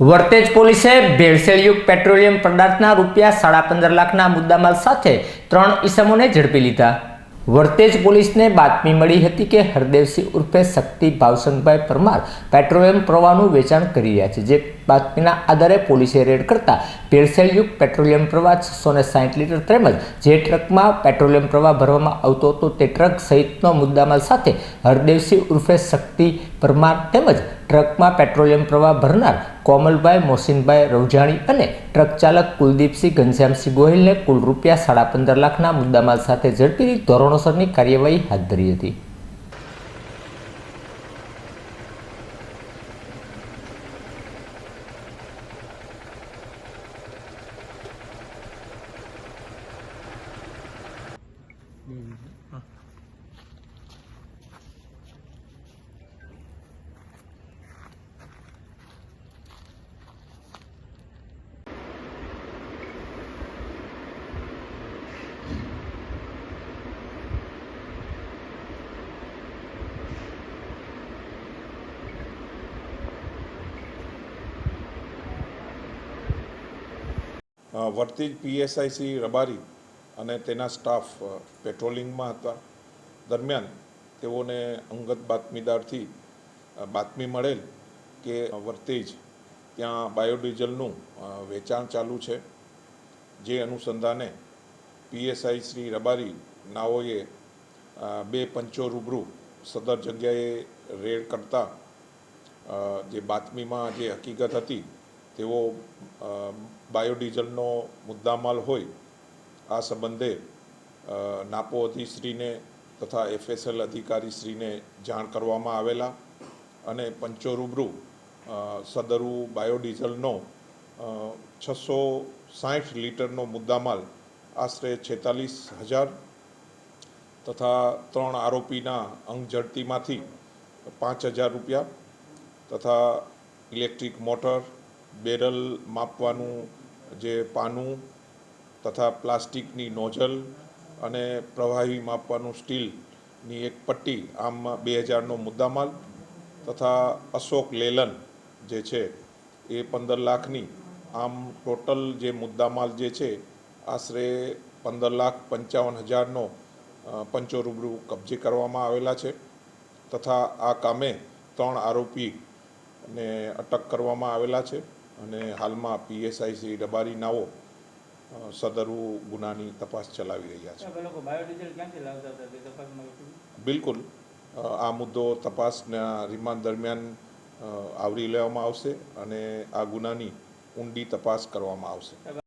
વર્તેજ પોલીસે ભેળસેળયુક્ત પેટ્રોલિયમ પદાર્થના રૂપિયા સાડા પંદર લાખના મુદ્દામાલ સાથે ત્રણ ઈસમોને ઝડપી લીધા. વર્તેજ પોલીસને બાતમી મળી હતી કે હરદેવસિંહ ઉર્ફે શક્તિ ભાવસંગભાઈ પરમાર પેટ્રોલિયમ પ્રવાહનું વેચાણ કરી રહ્યા છે. જે બાતમીના આધારે પોલીસે રેડ કરતા ભેળસેળયુક્ત પેટ્રોલિયમ પ્રવાહ છસો ને સાઠ લીટર તેમજ જે ટ્રકમાં પેટ્રોલિયમ પ્રવાહ ભરવામાં આવતો હતો તે ટ્રક સહિતનો મુદ્દામાલ સાથે હરદેવસિંહ ઉર્ફે શક્તિ પરમાર તેમજ ટ્રકમાં પેટ્રોલિયમ પ્રવાહ ભરનાર કોમલભાઈ, મોસીનભાઈ રવજાણી અને ટ્રક ચાલક કુલદીપસિંહ ઘનશ્યામસિંહ ગોહિલને કુલ રૂપિયા સાડા પંદર લાખના મુદ્દામાલ સાથે ઝડપી ધોરણોસરની કાર્યવાહી હાથ ધરી હતી. અ, જ પીએસઆઈસી રબારી અને તેના સ્ટાફ પેટ્રોલિંગમાં હતા. દરમિયાન તેઓને અંગત બાતમીદારથી બાતમી મળેલ કે વર્તેજ ત્યાં બાયોડીઝલનું વેચાણ ચાલુ છે. જે અનુસંધાને પીએસઆઈ શ્રી રબારી નાઓએ બે પંચો રૂબરૂ સદર જગ્યાએ રેડ કરતા જે બાતમીમાં જે હકીકત હતી તેઓ બાયોડીઝલનો મુદ્દામાલ હોય, આ સંબંધે નાપો અધિશ્રીને તથા એફએસએલ અધિકારીશ્રીને જાણ કરવામાં આવેલા અને પંચો રૂબરૂ સદરુ બાયોડીઝલનો છસો સાઠ લીટરનો મુદ્દામાલ આશરે છેતાલીસ હજાર તથા ત્રણ આરોપીના અંગ ઝડતીમાંથી પાંચ હજાર રૂપિયા તથા ઇલેક્ટ્રિક મોટર બેરલ માપવાનું જે પાનું તથા પ્લાસ્ટિકની નોઝલ અને પ્રવાહી માપવાનું સ્ટીલની એક પટ્ટી, આમ બે હજારનો મુદ્દામાલ તથા અશોક લેલન જે છે એ પંદર લાખની. આમ ટોટલ જે મુદ્દામાલ જે છે, આશરે પંદર લાખ પંચાવન હજારનો પંચો રૂબરૂ કબજે કરવામાં આવેલા છે તથા આ કામે ત્રણ આરોપીને અટક કરવામાં આવેલા છે. અને હાલમાં પીએસઆઈ શ્રી ડબારી નાઓ સદરુ ગુનાની તપાસ ચલાવી રહ્યા છે? બિલકુલ. આ મુદ્દો તપાસના રિમાન્ડ દરમિયાન આવરી લેવામાં આવશે અને આ ગુનાની ઊંડી તપાસ કરવામાં આવશે.